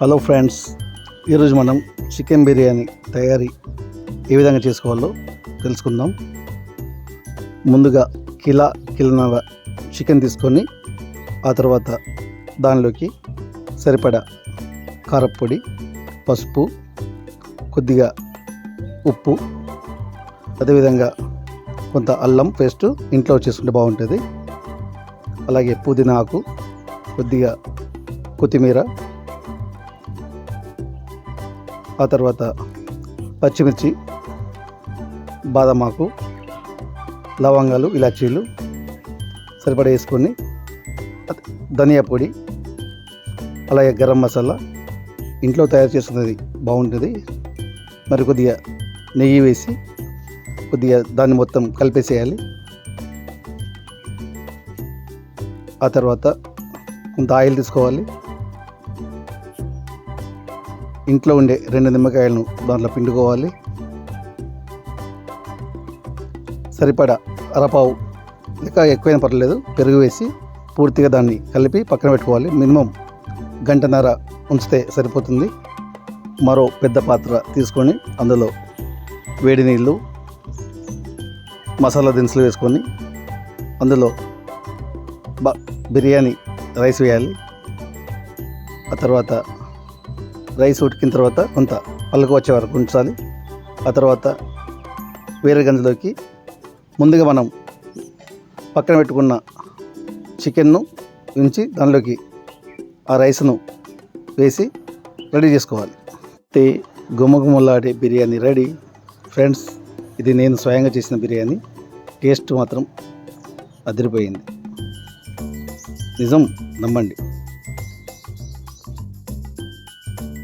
Hello friends ఈరోజు మనం chicken biryani తయారీ ఏ విధంగా చేసుకోవాలో తెలుసుకుందాం. ముందుగా కిలా కిలనర చికెన్ తీసుకొని ఆ తర్వాత దానిలోకి సరిపడా కారప్పొడి పసుపు కొద్దిగా ఉప్పు అదేవిధంగా కొంత అల్లం పేస్ట్ ఇంట్లో చేసుకుంటే బాగుంటుంది. అలాగే పుదీనా ఆకు కొద్దిగా కొత్తిమీర ఆ తర్వాత పచ్చిమిర్చి బాదమాకు లవంగాలు ఇలాచీలు సరిపడా వేసుకొని ధనియా పొడి అలాగే గరం మసాలా ఇంట్లో తయారు చేస్తున్నది బాగుంటుంది. మరి కొద్దిగా నెయ్యి వేసి కొద్దిగా దాన్ని మొత్తం కలిపేసేయాలి. ఆ తర్వాత కొంత ఆయిల్ తీసుకోవాలి. ఇంట్లో ఉండే రెండు నిమ్మకాయలను దాంట్లో పిండుకోవాలి. సరిపడా అరపావు. లేక ఎక్కువైనా పర్లేదు పెరుగు వేసి పూర్తిగా దాన్ని కలిపి పక్కన పెట్టుకోవాలి. మినిమం గంటన్నర ఉంచితే సరిపోతుంది. మరో పెద్ద పాత్ర తీసుకొని అందులో వేడి నీళ్ళు మసాలా దినుసులు వేసుకొని అందులో బిర్యానీ రైస్ వేయాలి. ఆ తర్వాత రైస్ ఉడికిన తర్వాత కొంత పలుకు వచ్చే వరకు ఉంచాలి. ఆ తర్వాత వేరే గంజలోకి ముందుగా మనం పక్కన పెట్టుకున్న చికెన్ను ఉంచి దానిలోకి ఆ రైస్ను వేసి రెడీ చేసుకోవాలి. అయితే గుమ్మగుమ్మలాడే బిర్యానీ రెడీ. ఫ్రెండ్స్ ఇది నేను స్వయంగా చేసిన బిర్యానీ. టేస్ట్ మాత్రం అదిరిపోయింది. నిజం నమ్మండి.